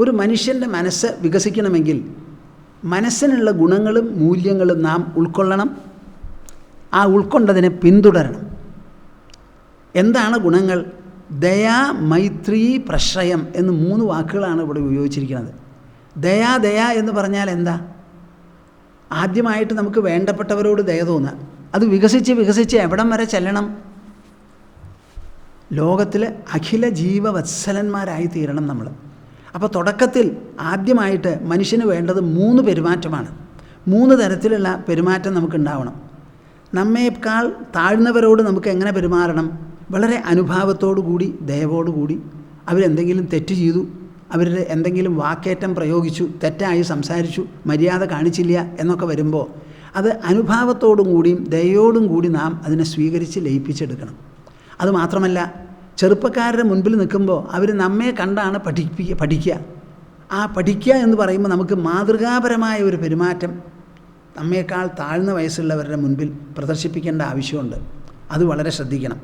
ഒരു മനുഷ്യന്റെ മനസ്സ് വികസിക്കണമെങ്കിൽ മനസ്സിനുള്ള ഗുണങ്ങളും മൂല്യങ്ങളും നാം ഉൾക്കൊള്ളണം. ആ ഉൾക്കൊണ്ടതിനെ പിന്തുടരണം. എന്താണ് ഗുണങ്ങൾ? ദയാ മൈത്രി പ്രശ്രയം എന്ന് മൂന്ന് വാക്കുകളാണ് ഇവിടെ ഉപയോഗിച്ചിരിക്കുന്നത്. ദയാ ദയാ എന്ന് പറഞ്ഞാൽ എന്താ? ആദ്യമായിട്ട് നമുക്ക് വേണ്ടപ്പെട്ടവരോട് ദയ തോന്നുക അത് വികസിച്ച് വികസിച്ച് എവിടം വരെ ചെല്ലണം? ലോകത്തിലെ അഖില ജീവവത്സലന്മാരായി തീരണം നമ്മൾ അപ്പോൾ തുടക്കത്തിൽ ആദ്യമായിട്ട് മനുഷ്യന് വേണ്ടത് മൂന്ന് പെരുമാറ്റമാണ്. മൂന്ന് തരത്തിലുള്ള പെരുമാറ്റം നമുക്കുണ്ടാവണം. നമ്മേക്കാൾ താഴ്ന്നവരോട് നമുക്ക് എങ്ങനെ പെരുമാറണം? വളരെ അനുഭാവത്തോടു കൂടി ദയവോടു കൂടി. അവരെന്തെങ്കിലും തെറ്റ് ചെയ്തു അവരുടെ എന്തെങ്കിലും വാക്കേറ്റം പ്രയോഗിച്ചു തെറ്റായി സംസാരിച്ചു മര്യാദ കാണിച്ചില്ല എന്നൊക്കെ വരുമ്പോൾ അത് അനുഭാവത്തോടും കൂടിയും ദയോടും കൂടി നാം അതിനെ സ്വീകരിച്ച് ലയിപ്പിച്ചെടുക്കണം. അതുമാത്രമല്ല ചെറുപ്പക്കാരുടെ മുൻപിൽ നിൽക്കുമ്പോൾ അവർ നമ്മെ കണ്ടാണ് പഠിപ്പിക്കുക പഠിക്കുക. ആ പഠിക്കുക എന്ന് പറയുമ്പോൾ നമുക്ക് മാതൃകാപരമായ ഒരു പെരുമാറ്റം നമ്മേക്കാൾ താഴ്ന്ന വയസ്സുള്ളവരുടെ മുൻപിൽ പ്രദർശിപ്പിക്കേണ്ട ആവശ്യമുണ്ട്. അത് വളരെ ശ്രദ്ധിക്കണം.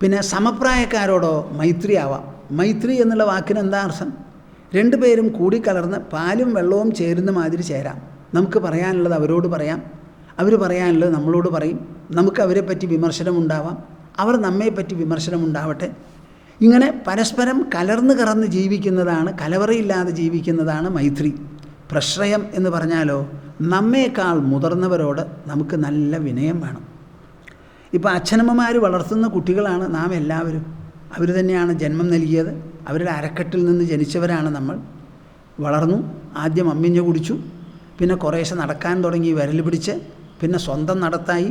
പിന്നെ സമപ്രായക്കാരോടോ മൈത്രി ആവാം മൈത്രി എന്നുള്ള വാക്കിന് എന്താ അർത്ഥം? രണ്ടു രണ്ടുപേരും കൂടിക്കലർന്ന് പാലും വെള്ളവും ചേരുന്ന മാതിരി ചേരാം. നമുക്ക് പറയാനുള്ളത് അവരോട് പറയാം. അവർ പറയാനുള്ളത് നമ്മളോട് പറയും. നമുക്ക് അവരെപ്പറ്റി വിമർശനമുണ്ടാവാം. അവർ നമ്മെപ്പറ്റി വിമർശനമുണ്ടാവട്ടെ. ഇങ്ങനെ പരസ്പരം കലർന്ന് കറന്ന് ജീവിക്കുന്നതാണ് കലവറയില്ലാതെ ജീവിക്കുന്നതാണ് മൈത്രി. പ്രശ്രയം എന്ന് പറഞ്ഞാലോ നമ്മേക്കാൾ മുതിർന്നവരോട് നമുക്ക് നല്ല വിനയം വേണം. ഇപ്പോൾ അച്ഛനമ്മമാർ വളർത്തുന്ന കുട്ടികളാണ് നാം എല്ലാവരും. അവർ തന്നെയാണ് ജന്മം നൽകിയത്. അവരുടെ അരക്കെട്ടിൽ നിന്ന് ജനിച്ചവരാണ് നമ്മൾ. വളർന്നു ആദ്യം അമ്മിഞ്ഞ കുടിച്ചു പിന്നെ കുറേശ്ശെ നടക്കാൻ തുടങ്ങി വിരൽ പിടിച്ച് പിന്നെ സ്വന്തം നടത്തായി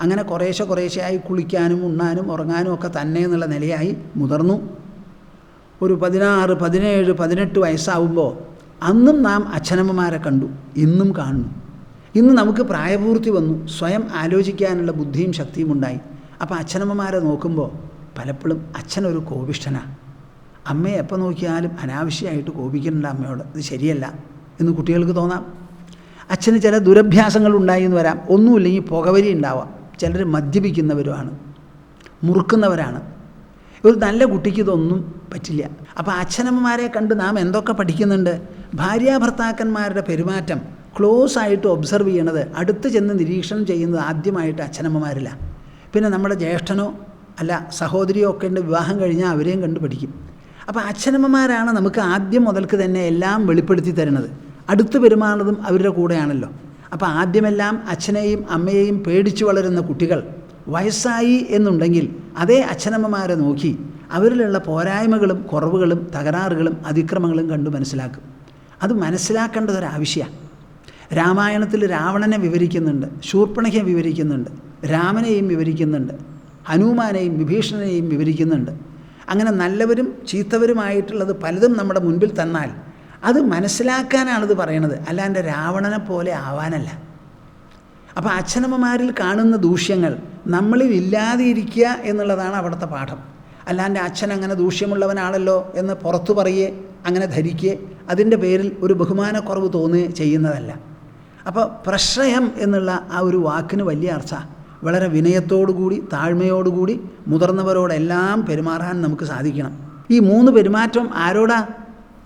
അങ്ങനെ കുറേശ്ശെ കുറേശ്ശെയായി കുളിക്കാനും ഉണ്ണാനും ഉറങ്ങാനും ഒക്കെ തന്നെ എന്നുള്ള നിലയായി മുതിർന്നു. ഒരു പതിനാറ് പതിനേഴ് പതിനെട്ട് വയസ്സാവുമ്പോൾ അന്നും നാം അച്ഛനമ്മമാരെ കണ്ടു ഇന്നും കാണുന്നു. ഇന്ന് നമുക്ക് പ്രായപൂർത്തി വന്നു സ്വയം ആലോചിക്കാനുള്ള ബുദ്ധിയും ശക്തിയും ഉണ്ടായി. അപ്പോൾ അച്ഛനമ്മമാരെ നോക്കുമ്പോൾ പലപ്പോഴും അച്ഛനൊരു കോപിഷ്ഠനാണ് അമ്മയെ എപ്പോൾ നോക്കിയാലും അനാവശ്യമായിട്ട് കോപിക്കുന്നുണ്ട് അമ്മയോട്. ഇത് ശരിയല്ല എന്ന് കുട്ടികൾക്ക് തോന്നാം. അച്ഛന് ചില ദുരഭ്യാസങ്ങൾ ഉണ്ടായി എന്ന് വരാം. ഒന്നുമില്ലെങ്കിൽ പുകവലി ഉണ്ടാവാം. ചിലർ മദ്യപിക്കുന്നവരുമാണ് മുറുക്കുന്നവരാണ്. ഒരു നല്ല കുട്ടിക്ക് ഇതൊന്നും പറ്റില്ല. അപ്പോൾ അച്ഛനമ്മമാരെ കണ്ട് നാം എന്തൊക്കെ പഠിക്കുന്നുണ്ട്? ഭാര്യാഭർത്താക്കന്മാരുടെ പെരുമാറ്റം ക്ലോസ് ആയിട്ട് ഒബ്സർവ് ചെയ്യണത് അടുത്ത് ചെന്ന് നിരീക്ഷണം ചെയ്യുന്നത് ആദ്യമായിട്ട് അച്ഛനമ്മമാരില്ല പിന്നെ നമ്മുടെ ജ്യേഷ്ഠനോ അല്ല സഹോദരിയോ ഒക്കെ ഉണ്ട് വിവാഹം കഴിഞ്ഞാൽ അവരെയും കണ്ട് പഠിക്കും. അപ്പോൾ അച്ഛനമ്മമാരാണ് നമുക്ക് ആദ്യം മുതൽക്ക് തന്നെ എല്ലാം വെളിപ്പെടുത്തി തരുന്നത്. അടുത്ത് പെരുമാറുന്നതും അവരുടെ കൂടെയാണല്ലോ. അപ്പോൾ ആദ്യമെല്ലാം അച്ഛനെയും അമ്മയെയും പേടിച്ചു വളരുന്ന കുട്ടികൾ വയസ്സായി എന്നുണ്ടെങ്കിൽ അതേ അച്ഛനമ്മമാരെ നോക്കി അവരിലുള്ള പോരായ്മകളും കുറവുകളും തകരാറുകളും അതിക്രമങ്ങളും കണ്ടു മനസ്സിലാക്കും. അത് മനസ്സിലാക്കേണ്ടതൊരാവശ്യമാണ് രാമായണത്തിൽ രാവണനെ വിവരിക്കുന്നുണ്ട് ശൂർപ്പണഖയെ വിവരിക്കുന്നുണ്ട് രാമനെയും വിവരിക്കുന്നുണ്ട് ഹനുമാനെയും വിഭീഷണനെയും വിവരിക്കുന്നുണ്ട്. അങ്ങനെ നല്ലവരും ചീത്തവരുമായിട്ടുള്ളത് പലതും നമ്മുടെ മുൻപിൽ തന്നാൽ അത് മനസ്സിലാക്കാനാണിത് പറയണത്. അല്ലാണ്ട് രാവണനെ പോലെ ആവാനല്ല. അപ്പോൾ അച്ഛനമ്മമാരിൽ കാണുന്ന ദൂഷ്യങ്ങൾ നമ്മളിൽ ഇല്ലാതിരിക്കുക എന്നുള്ളതാണ് അവിടുത്തെ പാഠം. അല്ലാണ്ട് അച്ഛൻ അങ്ങനെ ദൂഷ്യമുള്ളവനാണല്ലോ എന്ന് പുറത്തു പറയേ അങ്ങനെ ധരിക്കേ അതിന്റെ പേരിൽ ഒരു ബഹുമാനക്കുറവ് തോന്നുകയും ചെയ്യുന്നതല്ല. അപ്പോൾ പ്രശ്രയം എന്നുള്ള ആ ഒരു വാക്കിന് വലിയ അർത്ഥ. വളരെ വിനയത്തോടുകൂടി താഴ്മയോടുകൂടി മുതിർന്നവരോടെല്ലാം പെരുമാറാൻ നമുക്ക് സാധിക്കണം. ഈ മൂന്ന് പെരുമാറ്റം ആരോടാ?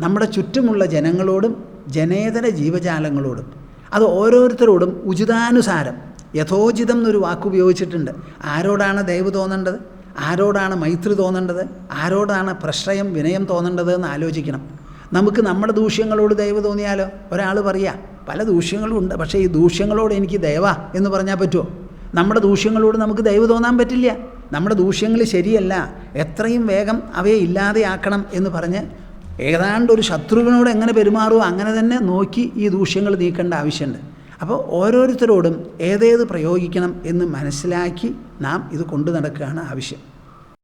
നമ്മുടെ ചുറ്റുമുള്ള ജനങ്ങളോടും ജനേതര ജീവജാലങ്ങളോടും അത് ഓരോരുത്തരോടും ഉചിതാനുസാരം യഥോചിതം എന്നൊരു വാക്കുപയോഗിച്ചിട്ടുണ്ട് ആരോടാണ് ദയവ് തോന്നേണ്ടത്? ആരോടാണ് മൈത്രി തോന്നേണ്ടത്? ആരോടാണ് പ്രശ്രയം വിനയം തോന്നേണ്ടത് എന്ന് ആലോചിക്കണം. നമുക്ക് നമ്മുടെ ദൂഷ്യങ്ങളോട് ദയവ് തോന്നിയാലോ? ഒരാൾ പറയുക പല ദൂഷ്യങ്ങളും ഉണ്ട് പക്ഷേ ഈ ദൂഷ്യങ്ങളോട് എനിക്ക് ദയവ എന്ന് പറഞ്ഞാൽ പറ്റുമോ? നമ്മുടെ ദൂഷ്യങ്ങളോട് നമുക്ക് ദയവ് തോന്നാൻ പറ്റില്ല. നമ്മുടെ ദൂഷ്യങ്ങൾ ശരിയല്ല എത്രയും വേഗം അവയെ ഇല്ലാതെയാക്കണം എന്ന് പറഞ്ഞ് ഏതാണ്ട് ഒരു ശത്രുവിനോട് എങ്ങനെ പെരുമാറുമോ അങ്ങനെ തന്നെ നോക്കി ഈ ദൂഷ്യങ്ങൾ നീക്കേണ്ട ആവശ്യമുണ്ട്. അപ്പോൾ ഓരോരുത്തരോടും ഏതേത് പ്രയോഗിക്കണം എന്ന് മനസ്സിലാക്കി നാം ഇത് കൊണ്ടു നടക്കുകയാണ് ആവശ്യം.